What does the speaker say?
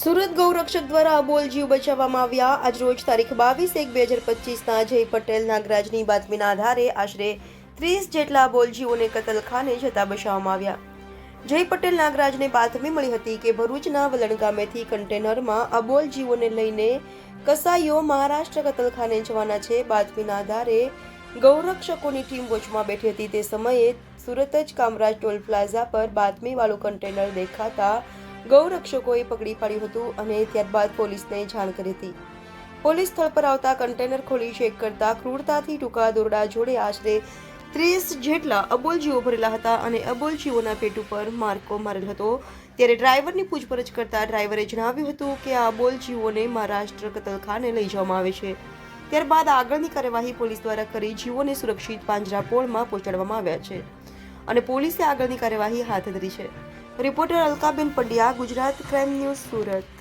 સુરત ગૌરક્ષક દ્વારા અબોલ જીવ બચાવવામાં આવ્યા. આજરોજ તારીખ બાવીસ એક બે હજાર પચીસના જય પટેલ નાગરાજની બાતમીના આધારે આશરે ત્રીસ જેટલા અબોલ જીવોને કતલખાને જતા બચાવવામાં આવ્યા. જય પટેલ નાગરાજને બાતમી મળી હતી કે ભરૂચના વલણ ગામેથી કન્ટેનરમાં અબોલ જીવોને લઈને કસાઈઓ મહારાષ્ટ્ર કતલખાને જવાના છે. બાતમીના આધારે ગૌરક્ષકોની ટીમ વોચમાં બેઠી હતી. તે સમયે સુરત જ કામરાજ ટોલ પ્લાઝા પર બાતમીવાળું કન્ટેનર દેખાતા ગૌરક્ષકોએ પકડી પાડ્યું હતું અને ત્યારબાદ પોલીસને જાણ કરી હતી. પોલીસ સ્થળ પર આવતા કન્ટેનર ખોલી ચેક કરતા ક્રૂરતાથી ટૂંકા દોરડા જોડે આશરે ત્રીસ જેટલા અબોલજીવો ભરેલા હતા અને અબોલજીવોના પેટ ઉપર માર્કો મારેલ હતો. ત્યારે ડ્રાઈવરની પૂછપરછ કરતા ડ્રાઈવરે જણાવ્યું હતું કે આ અબોલજીવોને મહારાષ્ટ્ર કતલખાને લઈ જવામાં આવે છે. ત્યારબાદ આગળની કાર્યવાહી પોલીસ દ્વારા કરી જીવોને સુરક્ષિત પાંજરાપોળમાં પહોંચાડવામાં આવ્યા છે અને પોલીસે આગળની કાર્યવાહી હાથ ધરી છે. Reporter Alkaben Pandya Gujarat crime news Surat.